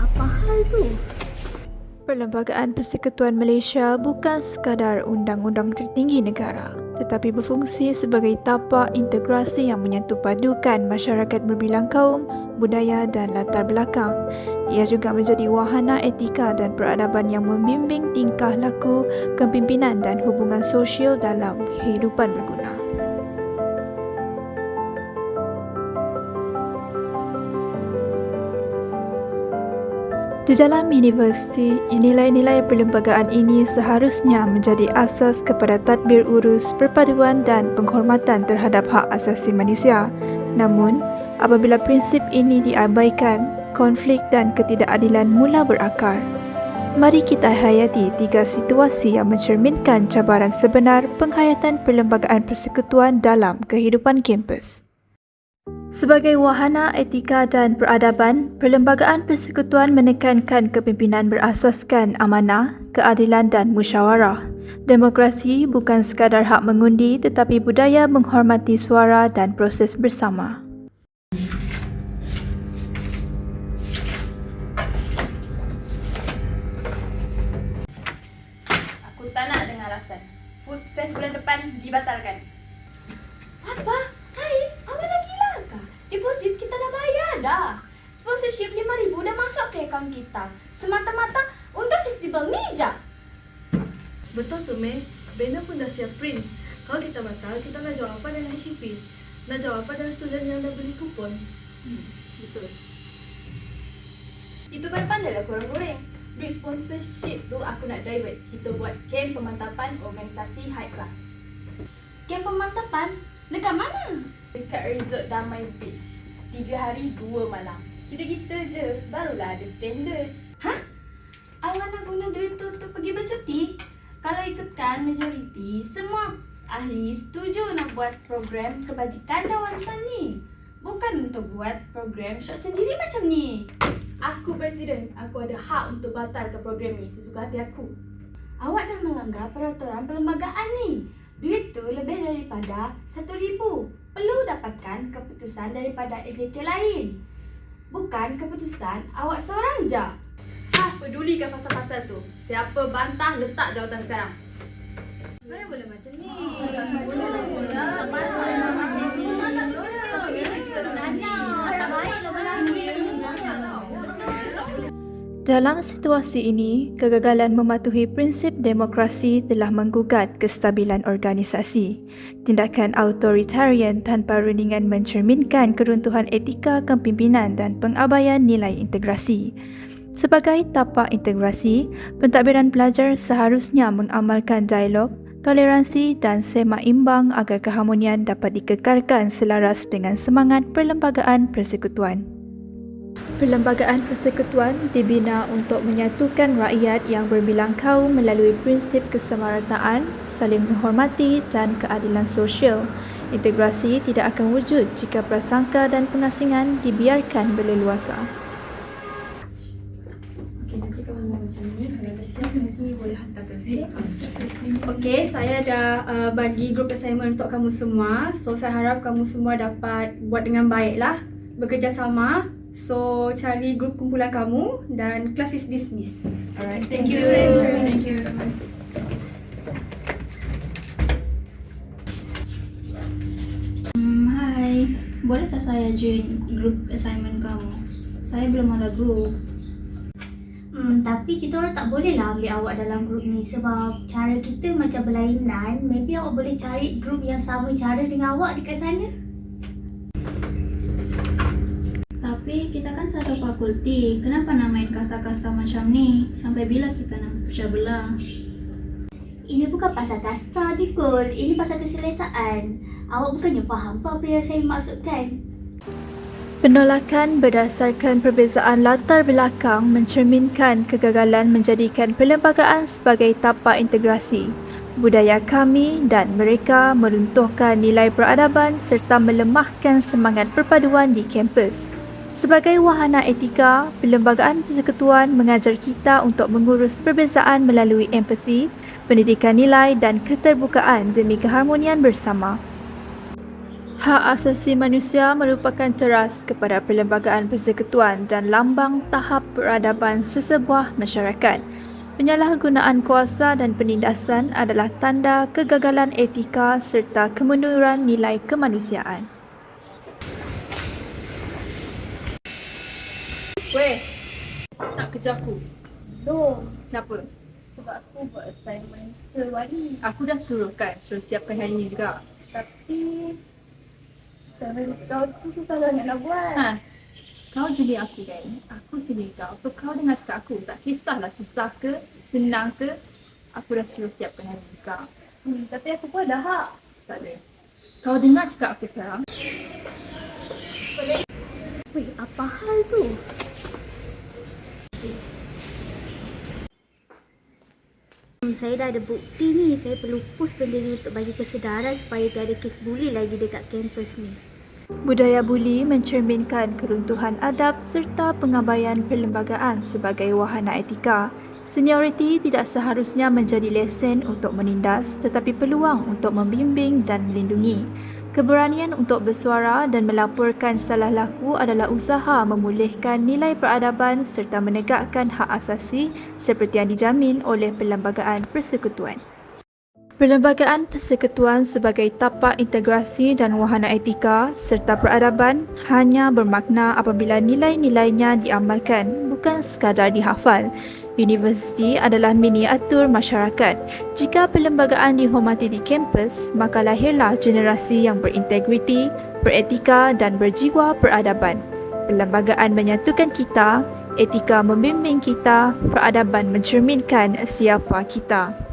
Apa hal tu? Perlembagaan Persekutuan Malaysia bukan sekadar undang-undang tertinggi negara tetapi berfungsi sebagai tapak integrasi yang menyentuh padukan masyarakat berbilang kaum, budaya dan latar belakang. Ia juga menjadi wahana etika dan peradaban yang membimbing tingkah laku, kepimpinan dan hubungan sosial dalam kehidupan berguna. Di dalam universiti, nilai-nilai perlembagaan ini seharusnya menjadi asas kepada tadbir urus, perpaduan dan penghormatan terhadap hak asasi manusia. Namun, apabila prinsip ini diabaikan, konflik dan ketidakadilan mula berakar. Mari kita hayati tiga situasi yang mencerminkan cabaran sebenar penghayatan perlembagaan persekutuan dalam kehidupan kampus. Sebagai wahana etika dan peradaban, Perlembagaan Persekutuan menekankan kepimpinan berasaskan amanah, keadilan dan musyawarah. Demokrasi bukan sekadar hak mengundi tetapi budaya menghormati suara dan proses bersama. aku tak nak dengar alasan. Food fest bulan depan dibatalkan. Apa? Hai, awak dah gila kah? Deposit kita dah. Sponsorship RM5,000 dah masuk ke akaun kita. Semata-mata untuk festival ni je. Betul tu Mei, banner pun dah siap print. Kalau kita batal, kita nak jawab apa dengan HCP? Nak jawab apa dengan student yang dah beli kupon? Betul. Itu pandai lah korang goreng. Duit sponsorship tu aku nak divert. Kita buat camp pemantapan organisasi high class. Kem pemantapan? Dekat mana? Dekat resort Damai Beach. Tiga hari, dua malam. Kita-kita je, barulah ada standard. Hah? Awak nak guna duit tu untuk pergi bercuti? Kalau ikutkan majoriti, semua ahli setuju nak buat program kebajikan dan warisan ni. Bukan untuk buat program shot sendiri macam ni. Aku presiden, aku ada hak untuk batalkan program ni sesuka hati aku. Awak dah melanggar peraturan perlembagaan ni. Duit tu lebih daripada RM1,000. Perlu dapatkan keputusan daripada AJK lain. Bukan keputusan awak seorang je. Ah, pedulikan pasal-pasal tu. Siapa bantah, letak jawatan sekarang. Mana boleh macam ni? Dalam situasi ini, kegagalan mematuhi prinsip demokrasi telah menggugat kestabilan organisasi. Tindakan autoritarian tanpa rundingan mencerminkan keruntuhan etika kepimpinan dan pengabaian nilai integrasi. Sebagai tapak integrasi, pentadbiran pelajar seharusnya mengamalkan dialog, toleransi dan semak imbang agar keharmonian dapat dikekalkan selaras dengan semangat perlembagaan persekutuan. Perlembagaan persekutuan dibina untuk menyatukan rakyat yang berbilang kaum melalui prinsip kesamarataan, saling menghormati dan keadilan sosial. Integrasi tidak akan wujud jika prasangka dan pengasingan dibiarkan berleluasa. Okey, saya dah uh, bagi group assignment untuk kamu semua. So, saya harap kamu semua dapat buat dengan baiklah. Bekerjasama. So, cari grup kumpulan kamu dan kelas is dismissed. Alright, thank you. Thank you. Hmm, hai. Bolehkah saya join group assignment kamu? Saya belum ada group. Hmm, tapi kita orang tak boleh lah ambil awak dalam grup ni sebab cara kita macam berlainan. Maybe awak boleh cari grup yang sama cara dengan awak dekat sana. Tapi kita kan satu fakulti. Kenapa nak main kasta-kasta macam ni? Sampai bila kita nak pecah belah? Ini bukan pasal kasta, Nicole. Ini pasal keselesaan. Awak bukannya faham apa, apa yang saya maksudkan. Penolakan berdasarkan perbezaan latar belakang mencerminkan kegagalan menjadikan perlembagaan sebagai tapak integrasi. Budaya kami dan mereka meruntuhkan nilai peradaban serta melemahkan semangat perpaduan di kampus. Sebagai wahana etika, Perlembagaan Persekutuan mengajar kita untuk mengurus perbezaan melalui empati, pendidikan nilai dan keterbukaan demi keharmonian bersama. Hak asasi manusia merupakan teras kepada perlembagaan persekutuan dan lambang tahap peradaban sesebuah masyarakat. Penyalahgunaan kuasa dan penindasan adalah tanda kegagalan etika serta kemunduran nilai kemanusiaan. Weh, nak kerja aku. Belum. Kenapa? Sebab aku buat assignment sewari. Aku dah suruh kan, suruh siapkan hari ni juga. Tapi assignment kau tu susah sangat nak buat. Ha, kau juli aku kan? Aku sini kau. So kau dengar cakap aku. Tak kisahlah susah ke, senang ke. Aku dah suruh siapkan hari ni juga. Hmm, tapi aku pun ada hak. Tak ada. Kau dengar cakap aku sekarang. Weh, apa hal tu? Saya dah ada bukti ni. Saya perlu post benda ni untuk bagi kesedaran supaya tiada kes buli lagi dekat kampus ni. Budaya buli mencerminkan keruntuhan adab serta pengabaian perlembagaan sebagai wahana etika. Senioriti tidak seharusnya menjadi lesen untuk menindas tetapi peluang untuk membimbing dan melindungi. Keberanian untuk bersuara dan melaporkan salah laku adalah usaha memulihkan nilai peradaban serta menegakkan hak asasi seperti yang dijamin oleh Perlembagaan Persekutuan. Perlembagaan Persekutuan sebagai tapak integrasi dan wahana etika serta peradaban hanya bermakna apabila nilai-nilainya diamalkan bukan sekadar dihafal. Universiti adalah miniatur masyarakat. Jika perlembagaan dihormati di kampus, maka lahirlah generasi yang berintegriti, beretika dan berjiwa peradaban. Perlembagaan menyatukan kita, etika membimbing kita, peradaban mencerminkan siapa kita.